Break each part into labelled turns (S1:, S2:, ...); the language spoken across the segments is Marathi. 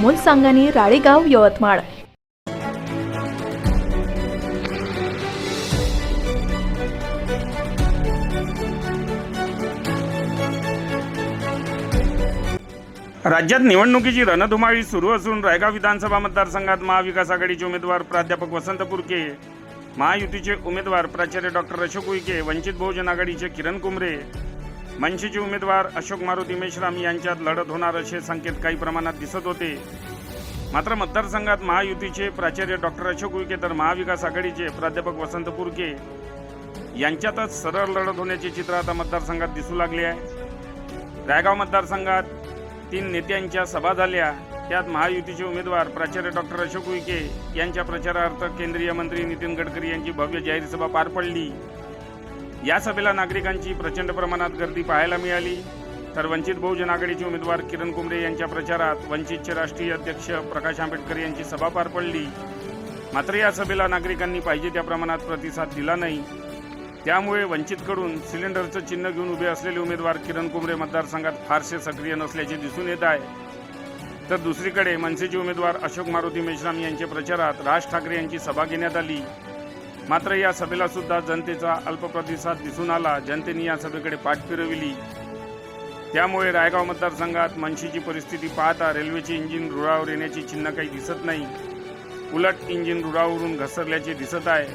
S1: अमोल सांगानी राळेगाव यवतमाळ.
S2: राज्यात निवडणुकीची रणधुमाळी सुरू असून रायगाव विधानसभा मतदारसंघात महाविकास आघाडीचे उमेदवार प्राध्यापक वसंत पुरके महायुतीचे उमेदवार प्राचार्य डॉक्टर अशोक उईके वंचित बहुजन आघाडीचे किरण कुमरे मनसेचे उमेदवार अशोक मारुती मेश्राम यांच्यात लढत होणार असे संकेत काही प्रमाणात दिसत होते. मात्र मतदारसंघात महायुतीचे प्राचार्य डॉक्टर अशोक उईके तर महाविकास आघाडीचे प्राध्यापक वसंत पुरके यांच्यातच सरळ लढत होण्याचे चित्र आता मतदारसंघात दिसू लागले आहे. रायगाव मतदारसंघात तीन नेत्यांच्या सभा झाल्या. त्यात महायुतीचे उमेदवार प्राचार्य डॉक्टर अशोक उईके यांच्या प्रचारार्थ केंद्रीय मंत्री नितीन गडकरी यांची भव्य जाहीर सभा पार पडली. या सभेला नागरिकांची प्रचंड प्रमाणात गर्दी पाहायला मिळाली. तर वंचित बहुजन आघाडीचे उमेदवार किरण कुंबरे यांच्या प्रचारात वंचितचे राष्ट्रीय अध्यक्ष प्रकाश आंबेडकर यांची सभा पार पडली. मात्र या सभेला नागरिकांनी पाहिजे त्या प्रमाणात प्रतिसाद दिला नाही. त्यामुळे वंचितकडून सिलेंडरचं चिन्ह घेऊन उभे असलेले उमेदवार किरण कुंबरे मतदारसंघात फारसे सक्रिय नसल्याचे दिसून येत आहे. तर दुसरीकडे मनसेचे उमेदवार अशोक मारुती मेश्राम यांच्या प्रचारात राज ठाकरे यांची सभा घेण्यात आली. मात्र या सभेला सुद्धा जनतेचा अल्प प्रतिसाद दिसून आला. जनतेने या सभेकडे पाठ फिरविली. त्यामुळे रायगाव मतदारसंघात मनशीची परिस्थिती पाहता रेल्वेचे इंजिन रुळावर येण्याची चिन्ह काही दिसत नाही. उलट इंजिन रुळावरून घसरल्याचे दिसत आहे.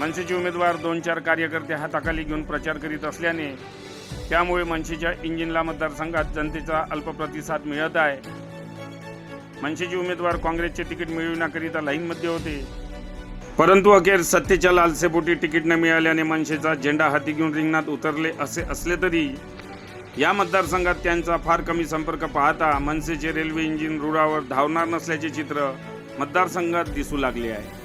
S2: मनसेचे उमेदवार दोन चार कार्यकर्ते हाताखाली घेऊन प्रचार करीत असल्याने त्यामुळे मनसेच्या इंजिनला मतदारसंघात जनतेचा अल्प प्रतिसाद मिळत आहे. मनसेचे उमेदवार काँग्रेसचे तिकीट मिळविण्याकरिता लाईनमध्ये होते. परंतु अखेर सत्तेच्या लालसेपोटी तिकीट न मिळाल्याने मनसेचा झेंडा हाती घेऊन रिंगणात उतरले असे असले तरी या मतदारसंघात त्यांचा फार कमी संपर्क पाहता मनसेचे रेल्वे इंजिन रुळावर धावणार नसल्याचे चित्र मतदारसंघात दिसू लागले आहे.